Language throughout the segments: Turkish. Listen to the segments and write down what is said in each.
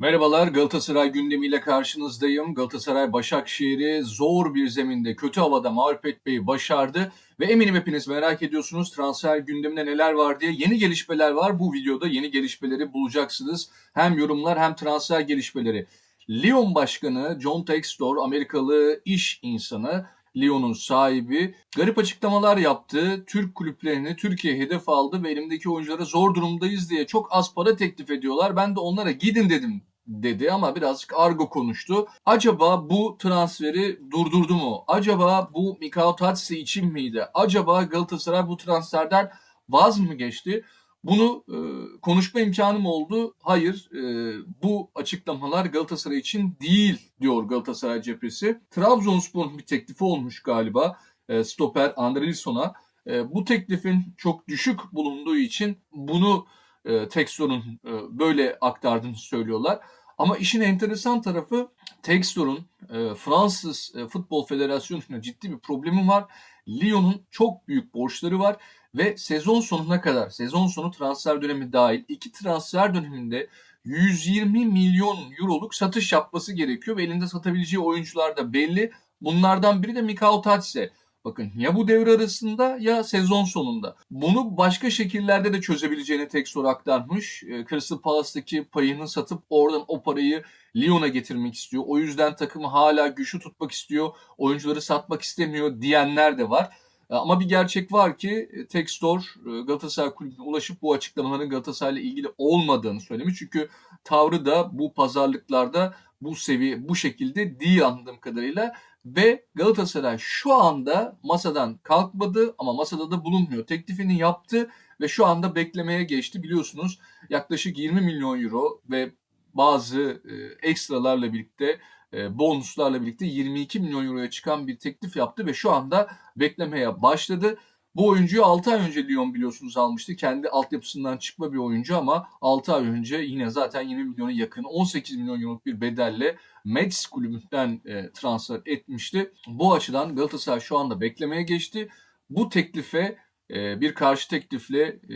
Merhabalar Galatasaray gündemiyle karşınızdayım. Galatasaray Başakşehir'i zor bir zeminde kötü havada mağlup etmeyi başardı. Ve eminim hepiniz merak ediyorsunuz transfer gündeminde neler var diye. Yeni gelişmeler var. Bu videoda yeni gelişmeleri bulacaksınız. Hem yorumlar hem transfer gelişmeleri. Lyon Başkanı John Textor, Amerikalı iş insanı, Lyon'un sahibi garip açıklamalar yaptı. Türk kulüplerini Türkiye hedef aldı ve elimdeki oyunculara zor durumdayız diye çok az para teklif ediyorlar. Ben de onlara gidin dedim dedi ama birazcık argo konuştu. Acaba bu transferi durdurdu mu? Acaba bu Mikao Tatsi için miydi? Acaba Galatasaray bu transferden vaz mı geçti? Bunu e, konuşma imkanım oldu. Hayır, e, bu açıklamalar Galatasaray için değil diyor Galatasaray cephesi. Trabzonspor'un bir teklifi olmuş galiba e, stoper Andrelson'a. E, bu teklifin çok düşük bulunduğu için bunu e, Textor'un e, böyle aktardığını söylüyorlar. Ama işin enteresan tarafı Textor'un e, Fransız e, Futbol Federasyonu'na ciddi bir problemi var. Lyon'un çok büyük borçları var ve sezon sonuna kadar, sezon sonu transfer dönemi dahil iki transfer döneminde 120 milyon euroluk satış yapması gerekiyor ve elinde satabileceği oyuncular da belli. Bunlardan biri de Mikao Tatse. Bakın ya bu devre arasında ya sezon sonunda. Bunu başka şekillerde de çözebileceğini tek soru aktarmış. E, Crystal Palace'daki payını satıp oradan o parayı Lyon'a getirmek istiyor. O yüzden takımı hala güçlü tutmak istiyor. Oyuncuları satmak istemiyor diyenler de var. E, ama bir gerçek var ki e, Textor Galatasaray Kulübü'ne ulaşıp bu açıklamaların Galatasaray'la ilgili olmadığını söylemiş. Çünkü tavrı da bu pazarlıklarda bu seviye bu şekilde değil anladığım kadarıyla ve Galatasaray şu anda masadan kalkmadı ama masada da bulunmuyor. Teklifini yaptı ve şu anda beklemeye geçti. Biliyorsunuz yaklaşık 20 milyon euro ve bazı ekstralarla birlikte bonuslarla birlikte 22 milyon euroya çıkan bir teklif yaptı ve şu anda beklemeye başladı. Bu oyuncuyu 6 ay önce Lyon biliyorsunuz almıştı. Kendi altyapısından çıkma bir oyuncu ama 6 ay önce yine zaten 20 milyona yakın 18 milyon euroluk bir bedelle Metz kulübünden e, transfer etmişti. Bu açıdan Galatasaray şu anda beklemeye geçti. Bu teklife e, bir karşı teklifle e,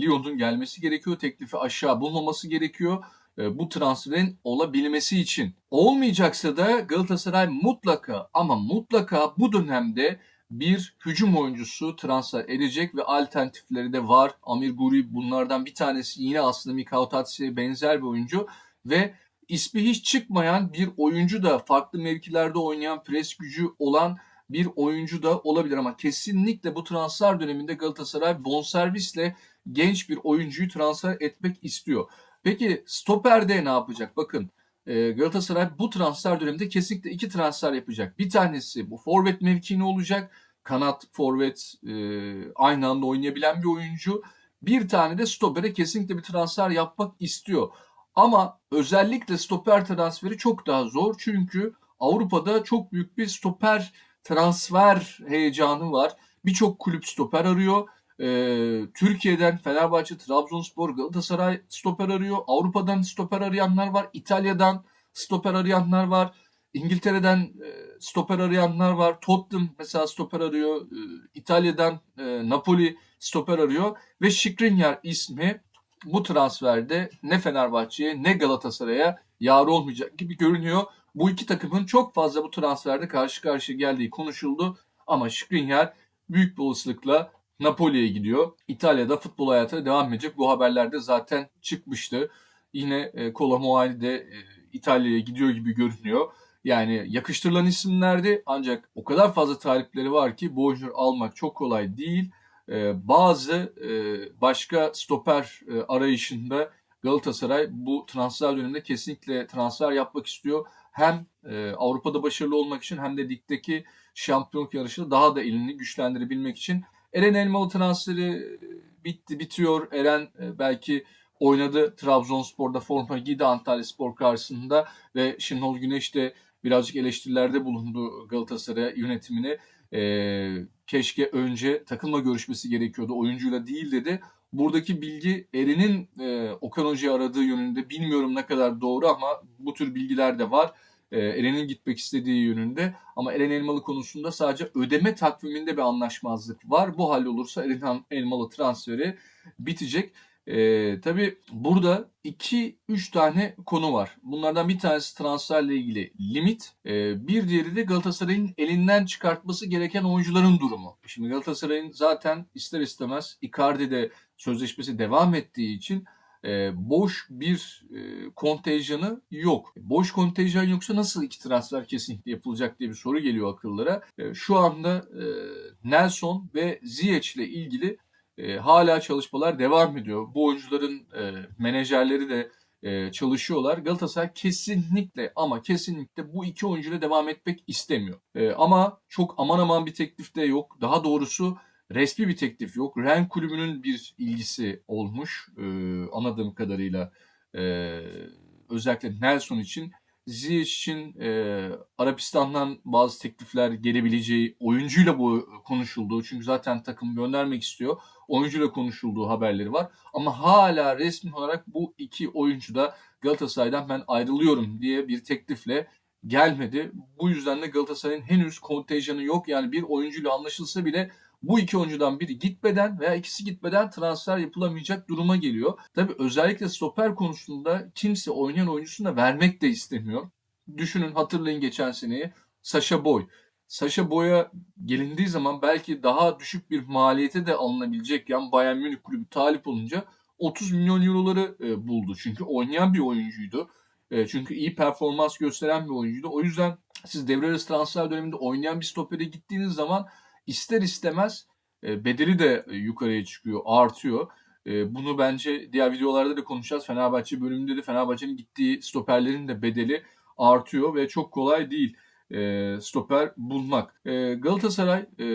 Lyon'un gelmesi gerekiyor. Teklifi aşağı bulmaması gerekiyor e, bu transferin olabilmesi için. Olmayacaksa da Galatasaray mutlaka ama mutlaka bu dönemde bir hücum oyuncusu transfer edecek ve alternatifleri de var. Amir Guri bunlardan bir tanesi yine aslında Mikao Tatsi'ye benzer bir oyuncu ve ismi hiç çıkmayan bir oyuncu da farklı mevkilerde oynayan pres gücü olan bir oyuncu da olabilir ama kesinlikle bu transfer döneminde Galatasaray bonservisle genç bir oyuncuyu transfer etmek istiyor. Peki stoperde ne yapacak? Bakın e, Galatasaray bu transfer döneminde kesinlikle iki transfer yapacak. Bir tanesi bu forvet mevkini olacak. Kanat, forvet e, aynı anda oynayabilen bir oyuncu. Bir tane de stopere kesinlikle bir transfer yapmak istiyor. Ama özellikle stoper transferi çok daha zor. Çünkü Avrupa'da çok büyük bir stoper transfer heyecanı var. Birçok kulüp stoper arıyor. Ee, Türkiye'den Fenerbahçe, Trabzonspor, Galatasaray stoper arıyor. Avrupa'dan stoper arayanlar var. İtalya'dan stoper arayanlar var. İngiltere'den e, stoper arayanlar var. Tottenham mesela stoper arıyor. E, İtalya'dan e, Napoli stoper arıyor. Ve Skriniar ismi bu transferde ne Fenerbahçe'ye ne Galatasaray'a yar olmayacak gibi görünüyor. Bu iki takımın çok fazla bu transferde karşı karşıya geldiği konuşuldu. Ama Skriniar büyük bir olasılıkla Napoli'ye gidiyor. İtalya'da futbol hayatına devam edecek. Bu haberlerde zaten çıkmıştı. Yine e, Colamuani de e, İtalya'ya gidiyor gibi görünüyor. Yani yakıştırılan isimlerdi ancak o kadar fazla talipleri var ki bu almak çok kolay değil. E, bazı e, başka stoper e, arayışında Galatasaray bu transfer döneminde kesinlikle transfer yapmak istiyor. Hem e, Avrupa'da başarılı olmak için hem de ligdeki şampiyonluk yarışında daha da elini güçlendirebilmek için Eren Elmalı transferi e, bitti, bitiyor. Eren e, belki oynadı Trabzonspor'da forma giydi Antalya Spor karşısında ve Şenol Güneş de birazcık eleştirilerde bulundu Galatasaray yönetimine. Ee, keşke önce takılma görüşmesi gerekiyordu oyuncuyla değil dedi. Buradaki bilgi Eren'in e, Okan Hoca'yı aradığı yönünde bilmiyorum ne kadar doğru ama bu tür bilgiler de var. E, Eren'in gitmek istediği yönünde. Ama Eren Elmalı konusunda sadece ödeme takviminde bir anlaşmazlık var. Bu olursa Eren Elmalı transferi bitecek. Ee, tabii burada 2-3 tane konu var. Bunlardan bir tanesi transferle ilgili limit. Ee, bir diğeri de Galatasaray'ın elinden çıkartması gereken oyuncuların durumu. Şimdi Galatasaray'ın zaten ister istemez Icardi'de sözleşmesi devam ettiği için e, boş bir e, kontenjanı yok. Boş kontenjan yoksa nasıl iki transfer kesinlikle yapılacak diye bir soru geliyor akıllara. E, şu anda e, Nelson ve Ziyech ile ilgili hala çalışmalar devam ediyor. Bu oyuncuların menajerleri de çalışıyorlar. Galatasaray kesinlikle ama kesinlikle bu iki oyuncuyla devam etmek istemiyor. Ama çok aman aman bir teklif de yok. Daha doğrusu resmi bir teklif yok. Ren kulübünün bir ilgisi olmuş e, anladığım kadarıyla e, özellikle Nelson için. Ziyech için e, Arapistan'dan bazı teklifler gelebileceği oyuncuyla bu konuşulduğu çünkü zaten takım göndermek istiyor. Oyuncuyla konuşulduğu haberleri var. Ama hala resmi olarak bu iki oyuncu da Galatasaray'dan ben ayrılıyorum diye bir teklifle gelmedi. Bu yüzden de Galatasaray'ın henüz kontenjanı yok. Yani bir oyuncuyla anlaşılsa bile bu iki oyuncudan biri gitmeden veya ikisi gitmeden transfer yapılamayacak duruma geliyor. Tabi özellikle stoper konusunda kimse oynayan oyuncusunu da vermek de istemiyor. Düşünün hatırlayın geçen seneyi Sasha Boy. Sasha Boy'a gelindiği zaman belki daha düşük bir maliyete de alınabilecek yan Bayern Münih kulübü talip olunca 30 milyon euroları e, buldu. Çünkü oynayan bir oyuncuydu. E, çünkü iyi performans gösteren bir oyuncuydu. O yüzden siz devre arası transfer döneminde oynayan bir stopere gittiğiniz zaman ister istemez e, bedeli de yukarıya çıkıyor, artıyor. E, bunu bence diğer videolarda da konuşacağız. Fenerbahçe bölümünde de Fenerbahçe'nin gittiği stoperlerin de bedeli artıyor ve çok kolay değil e, stoper bulmak. E, Galatasaray e,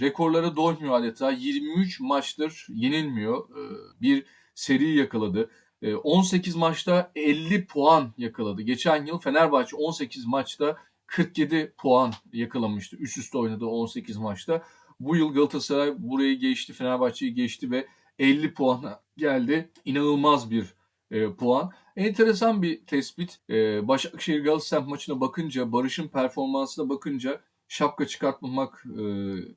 rekorlara doymuyor adeta. 23 maçtır yenilmiyor. E, bir seri yakaladı. 18 maçta 50 puan yakaladı. Geçen yıl Fenerbahçe 18 maçta 47 puan yakalamıştı. Üst üste oynadı 18 maçta. Bu yıl Galatasaray burayı geçti, Fenerbahçe'yi geçti ve 50 puana geldi. İnanılmaz bir e, puan. Enteresan bir tespit. E, Başakşehir Galatasaray maçına bakınca, Barış'ın performansına bakınca şapka çıkartmamak e,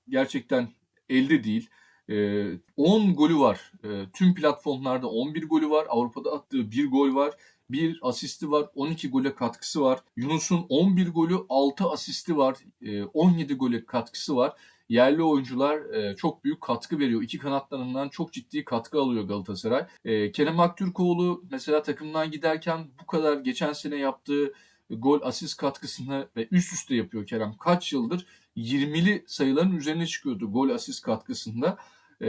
gerçekten elde değil. 10 e, golü var. E, tüm platformlarda 11 golü var. Avrupa'da attığı 1 gol var. Bir asisti var, 12 gole katkısı var. Yunus'un 11 golü, 6 asisti var, 17 gole katkısı var. Yerli oyuncular çok büyük katkı veriyor. İki kanatlarından çok ciddi katkı alıyor Galatasaray. Kerem Aktürkoğlu mesela takımdan giderken bu kadar geçen sene yaptığı gol asist katkısını ve üst üste yapıyor Kerem. Kaç yıldır 20'li sayıların üzerine çıkıyordu gol asist katkısında e,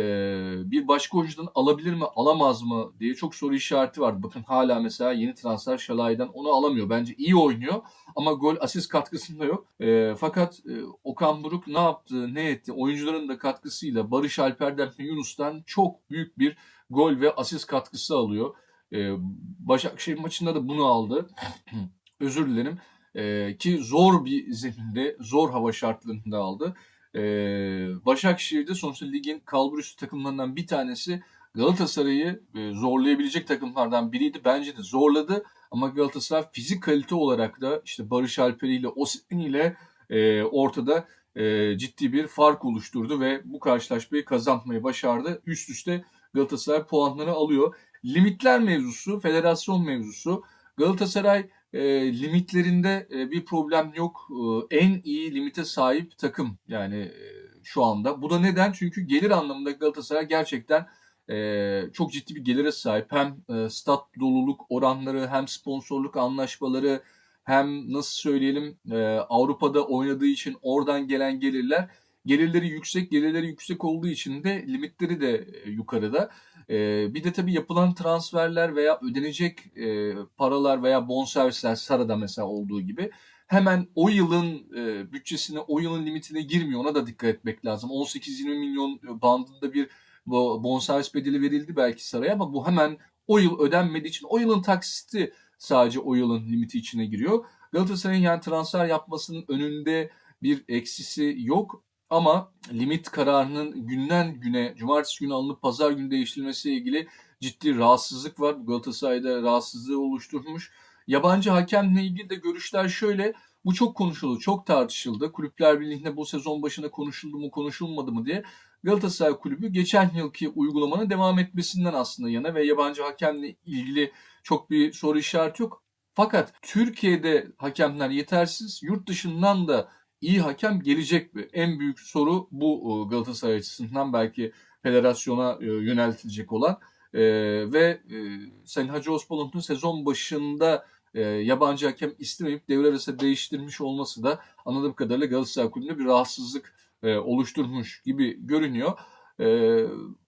bir başka oyuncudan alabilir mi alamaz mı diye çok soru işareti vardı. Bakın hala mesela yeni transfer Şalay'dan onu alamıyor. Bence iyi oynuyor ama gol asist katkısında yok. E, fakat e, Okan Buruk ne yaptı ne etti oyuncuların da katkısıyla Barış Alper'den ve Yunus'tan çok büyük bir gol ve asist katkısı alıyor. E, Başakşehir maçında da bunu aldı. Özür dilerim. E, ki zor bir zeminde, zor hava şartlarında aldı. Ee, Başakşehir'de sonuçta ligin kalburüstü takımlarından bir tanesi Galatasaray'ı e, zorlayabilecek takımlardan biriydi. Bence de zorladı ama Galatasaray fizik kalite olarak da işte Barış Alper ile Osimhen ile e, ortada e, ciddi bir fark oluşturdu ve bu karşılaşmayı kazanmayı başardı. Üst üste Galatasaray puanları alıyor. Limitler mevzusu, federasyon mevzusu. Galatasaray e, limitlerinde e, bir problem yok. E, en iyi limite sahip takım yani e, şu anda. Bu da neden? Çünkü gelir anlamında Galatasaray gerçekten e, çok ciddi bir gelire sahip. Hem e, stat doluluk oranları hem sponsorluk anlaşmaları hem nasıl söyleyelim e, Avrupa'da oynadığı için oradan gelen gelirler gelirleri yüksek gelirleri yüksek olduğu için de limitleri de e, yukarıda. E, bir de tabii yapılan transferler veya ödenecek e, paralar veya bonservisler Sara'da mesela olduğu gibi hemen o yılın bütçesine, o yılın limitine girmiyor. Ona da dikkat etmek lazım. 18-20 milyon bandında bir bonservis bedeli verildi belki Sara'ya ama bu hemen o yıl ödenmediği için o yılın taksiti sadece o yılın limiti içine giriyor. Galatasaray'ın yani transfer yapmasının önünde bir eksisi yok. Ama limit kararının günden güne, cumartesi günü alınıp pazar günü değiştirilmesiyle ilgili ciddi rahatsızlık var. Galatasaray'da rahatsızlığı oluşturmuş. Yabancı hakemle ilgili de görüşler şöyle. Bu çok konuşuldu, çok tartışıldı. Kulüpler Birliği'nde bu sezon başında konuşuldu mu, konuşulmadı mı diye. Galatasaray Kulübü geçen yılki uygulamanın devam etmesinden aslında yana ve yabancı hakemle ilgili çok bir soru işareti yok. Fakat Türkiye'de hakemler yetersiz, yurt dışından da iyi hakem gelecek mi? En büyük soru bu e, Galatasaray açısından belki federasyona e, yöneltilecek olan. E, ve e, Sayın Hacı Osmanlı'nın sezon başında yabancı hakem istemeyip devre arası değiştirmiş olması da anladığım kadarıyla Galatasaray Kulübü'nde bir rahatsızlık oluşturmuş gibi görünüyor.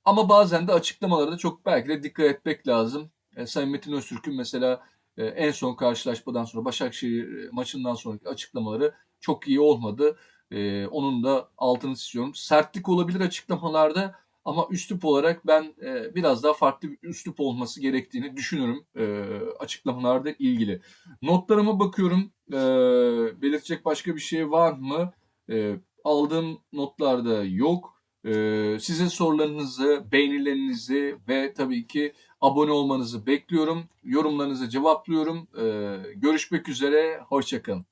Ama bazen de açıklamalarda çok belki de dikkat etmek lazım. E, Sayın Metin Öztürk'ün mesela en son karşılaşmadan sonra Başakşehir maçından sonraki açıklamaları çok iyi olmadı. E, onun da altını çiziyorum. Sertlik olabilir açıklamalarda ama üslup olarak ben e, biraz daha farklı bir üslup olması gerektiğini düşünüyorum e, açıklamalarda ilgili. Notlarıma bakıyorum. E, belirtecek başka bir şey var mı? E, aldığım notlarda yok. E, sizin sorularınızı, beğenilerinizi ve tabii ki abone olmanızı bekliyorum. Yorumlarınızı cevaplıyorum. E, görüşmek üzere. Hoşçakalın.